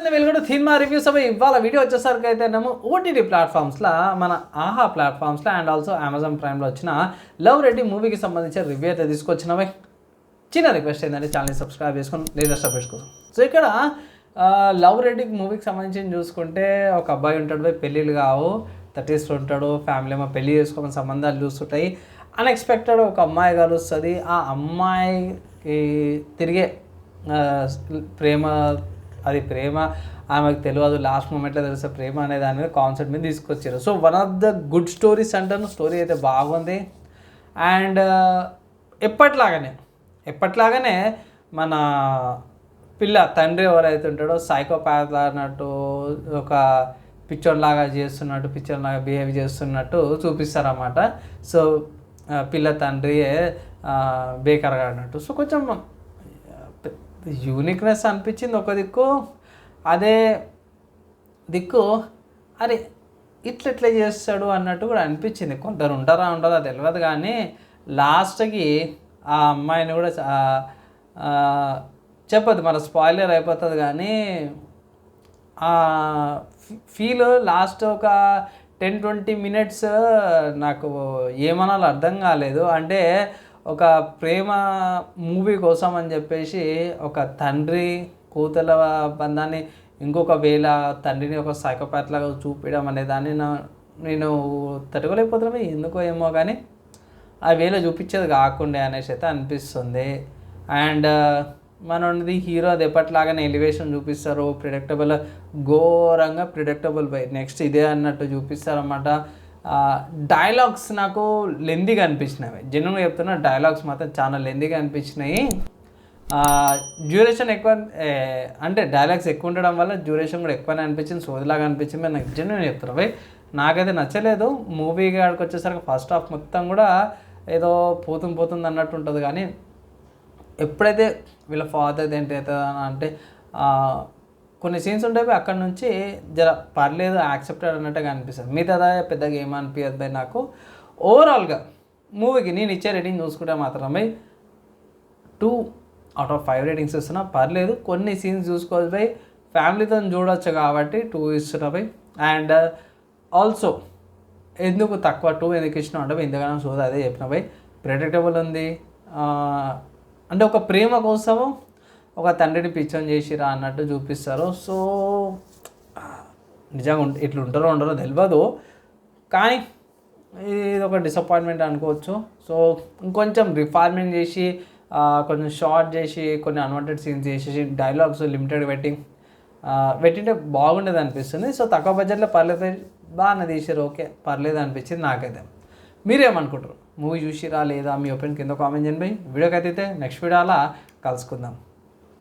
వెలుగుడు cinema reviews అవి ఇవాళ video వచ్చేసరికి అయితేనేమో ఓటీటీ ప్లాట్ఫామ్స్లో మన ఆహా ప్లాట్ఫామ్స్లో అండ్ ఆల్సో అమెజాన్ ప్రైమ్లో వచ్చిన లవ్ రెడ్డి మూవీకి సంబంధించిన రివ్యూ అయితే తీసుకొచ్చినవి. చిన్న రిక్వెస్ట్ ఏంటంటే ఛానల్ని సబ్స్క్రైబ్ చేసుకొని లేదా అప్డేట్స్ సో ఇక్కడ లవ్ రెడ్డి మూవీకి సంబంధించి చూసుకుంటే ఒక అబ్బాయి ఉంటాడు పోయి పెళ్ళిళ్ళు కావు. థర్టీస్లో ఉంటాడు ఫ్యామిలీ ఏమో పెళ్ళి చేసుకోమని సంబంధాలు చూస్తుంటాయి. అన్ఎక్స్పెక్టెడ్ ఒక అమ్మాయి కలుస్తుంది. ఆ అమ్మాయికి తిరిగే ప్రేమ అది ప్రేమ ఆమెకు తెలియదు లాస్ట్ మూమెంట్లో తెలిసే ప్రేమ అనే దాని మీద కాన్సెప్ట్ మీద తీసుకొచ్చారు. So one of the good stories అంటాను స్టోరీ అయితే బాగుంది. అండ్ uh, ఎప్పట్లాగానే ఎప్పట్లాగానే మన పిల్ల తండ్రి ఎవరైతే ఉంటాడో సైకోపాత్ అన్నట్టు ఒక పిక్చర్ లాగా చేస్తున్నట్టు పిక్చర్ లాగా బిహేవ్ చేస్తున్నట్టు చూపిస్తారన్నమాట. సో uh, పిల్ల తండ్రియే uh, బేకర్గా అన్నట్టు. సో కొంచెం యూనిక్నెస్ అనిపించింది ఒక దిక్కు అదే దిక్కు అరే ఇట్లా ఇట్లా చేస్తాడు అన్నట్టు కూడా అనిపించింది. కొందరు ఉంటారా ఉండదా తెలియదు కానీ లాస్ట్కి ఆ అమ్మాయిని కూడా చెప్పదు మన స్పాయిలర్ అయిపోతుంది కానీ ఫీల్ లాస్ట్ ఒక టెన్ ట్వంటీ మినిట్స్ నాకు ఏమనాలో అర్థం కాలేదు. అంటే ఒక ప్రేమ మూవీ కోసం అని చెప్పేసి ఒక తండ్రి కూతుల బంధాన్ని ఇంకొక వేళ తండ్రిని ఒక సైకోపాత్ లాగా చూపించడం అనే దాన్ని నా- నేను తట్టుకోలేకపోతున్నా ఎందుకో ఏమో కానీ ఆ వేళ చూపించేది కాకుండా అనేసి అయితే అనిపిస్తుంది. అండ్ మనది హీరో అది ఎప్పటిలాగానే ఎలివేషన్ చూపిస్తారు. ప్రిడక్టబుల్ ఘోరంగా ప్రిడక్టబుల్ బై. నెక్స్ట్ ఇదే అన్నట్టు చూపిస్తారన్నమాట. డైలాగ్స్ నాకు లెందీగా అనిపించినవి. జనరల్గా చెప్తున్నా డైలాగ్స్ మాత్రం చాలా లెందీగా అనిపించినాయి. డ్యూరేషన్ ఎక్కువ అంటే డైలాగ్స్ ఎక్కువ ఉండడం వల్ల డ్యూరేషన్ కూడా ఎక్కువనే అనిపించింది సోదిలాగా అనిపించింది నాకు జెన్యున్ చెప్తున్నా నాకైతే నచ్చలేదు. మూవీ కాడికి వచ్చేసరికి ఫస్ట్ హాఫ్ మొత్తం కూడా ఏదో పోతుంది పోతుంది అన్నట్టు ఉంటుంది. కానీ ఎప్పుడైతే వీళ్ళ ఫాదర్ ఏంటి అవుతుంది అంటే కొన్ని సీన్స్ ఉంటాయి అక్కడ నుంచి జర పర్లేదు యాక్సెప్టెడ్ అన్నట్టుగా అనిపిస్తుంది మిగతా పెద్దగా ఏమనిపించదు భయ్ నాకు. ఓవరాల్గా మూవీకి నేను ఇచ్చే రేటింగ్ చూసుకుంటే మాత్రమే two out of five ratings ఇస్తున్నా. పర్లేదు కొన్ని సీన్స్ చూసుకోవాలి బై. ఫ్యామిలీతో చూడొచ్చు కాబట్టి టూ ఇస్తున్నా బై. అండ్ ఆల్సో ఎందుకు తక్కువ టూ ఎందుకు ఇచ్చిన అంటే ఎందుకన్నా చూద్దా అదే చెప్పిన బై. ప్రెడిక్టబుల్ ఉంది. అంటే ఒక ప్రేమ కోసము ఒక తండ్రిని పిచ్చం చేసిరా అన్నట్టు చూపిస్తారు. సో నిజంగా ఇట్లా ఉంటారో ఉండరో తెలియదు కానీ ఇది ఒక డిసప్పాయింట్మెంట్ అనుకోవచ్చు. సో ఇంకొంచెం రిఫార్మింగ్ చేసి కొంచెం షార్ట్ చేసి కొన్ని అన్వాంటెడ్ సీన్స్ చేసేసి డైలాగ్స్ లిమిటెడ్ పెట్టి పెట్టింటే బాగుండేది అనిపిస్తుంది. సో తక్కువ బడ్జెట్లో పర్లేదు బాగానే తీసారు ఓకే పర్లేదు అనిపించింది నాకైతే. మీరేమనుకుంటారు? మూవీ చూసిరా లేదా? మీ ఒపీనియన్ కింద కామెంట్ చేయండి. వీడియోకి అయితే నెక్స్ట్ వీడియో అలా కలుసుకుందాం.